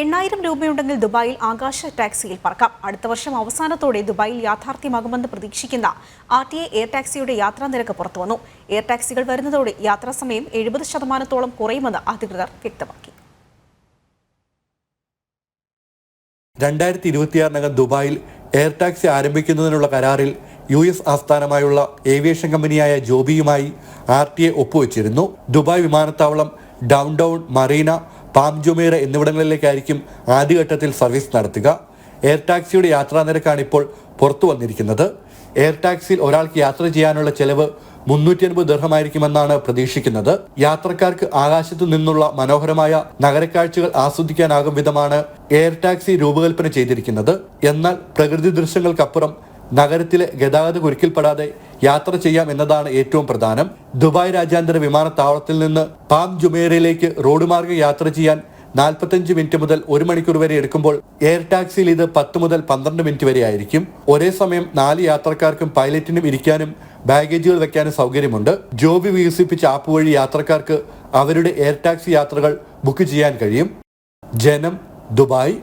എണ്ണായിരം രൂപയുണ്ടെങ്കിൽ ദുബായിൽ ആകാശ ടാക്സിയിൽ പറക്കാം. അടുത്ത വർഷം അവസാനത്തോടെ ദുബായിൽ യാഥാർത്ഥ്യമാകുമെന്ന് പ്രതീക്ഷിക്കുന്ന ആർ ടി എയർ ടാക്സിയുടെ യാത്രാ നിരക്ക് പുറത്തുവന്നു. എയർ ടാക്സികൾ വരുന്നതോടെ യാത്രാ സമയം എഴുപത് ശതമാനത്തോളം കുറയുമെന്ന് അധികൃതർ വ്യക്തമാക്കി. രണ്ടായിരത്തി ഇരുപത്തിയാറിനകം ദുബായിൽ എയർ ടാക്സി ആരംഭിക്കുന്നതിനുള്ള കരാറിൽ യു എസ് ആസ്ഥാനമായുള്ള ഏവിയേഷൻ കമ്പനിയായ ജോബിയുമായി ആർ ടി എ ഒപ്പുവെച്ചിരുന്നു. ദുബായ് വിമാനത്താവളം downtown Marina Palm Jumeirah എന്നിവിടങ്ങളിലേക്കായിരിക്കും ആദ്യഘട്ടത്തിൽ സർവീസ് നടത്തുക. എയർ ടാക്സിയുടെ യാത്രാ നിരക്കാണ് ഇപ്പോൾ പുറത്തു വന്നിരിക്കുന്നത്. എയർ ടാക്സിയിൽ ഒരാൾക്ക് യാത്ര ചെയ്യാനുള്ള ചെലവ് മുന്നൂറ്റി അൻപത് ദീർഘമായിരിക്കുമെന്നാണ് പ്രതീക്ഷിക്കുന്നത്. യാത്രക്കാർക്ക് ആകാശത്തു നിന്നുള്ള മനോഹരമായ നഗരക്കാഴ്ചകൾ ആസ്വദിക്കാനാകും വിധമാണ് എയർ ടാക്സി രൂപകൽപ്പന ചെയ്തിരിക്കുന്നത്. എന്നാൽ പ്രകൃതി ദൃശ്യങ്ങൾക്കപ്പുറം നഗരത്തിലെ ഗതാഗത കുരുക്കിൽപ്പെടാതെ യാത്ര ചെയ്യാം എന്നതാണ് ഏറ്റവും പ്രധാനം. ദുബായ് രാജ്യാന്തര വിമാനത്താവളത്തിൽ നിന്ന് പാം ജുമേറയിലേക്ക് റോഡ് മാർഗം യാത്ര ചെയ്യാൻ നാൽപ്പത്തഞ്ച് മിനിറ്റ് മുതൽ ഒരു മണിക്കൂർ വരെ എടുക്കുമ്പോൾ എയർ ടാക്സിയിൽ ഇത് പത്ത് മുതൽ പന്ത്രണ്ട് മിനിറ്റ് വരെ ആയിരിക്കും. ഒരേ സമയം നാല് യാത്രക്കാർക്കും പൈലറ്റിനും ഇരിക്കാനും ബാഗേജുകൾ വെക്കാനും സൗകര്യമുണ്ട്. ജോബി വികസിപ്പിച്ച ആപ്പ് വഴി യാത്രക്കാർക്ക് അവരുടെ എയർ ടാക്സി യാത്രകൾ ബുക്ക് ചെയ്യാൻ കഴിയും. ജനം ദുബായ്.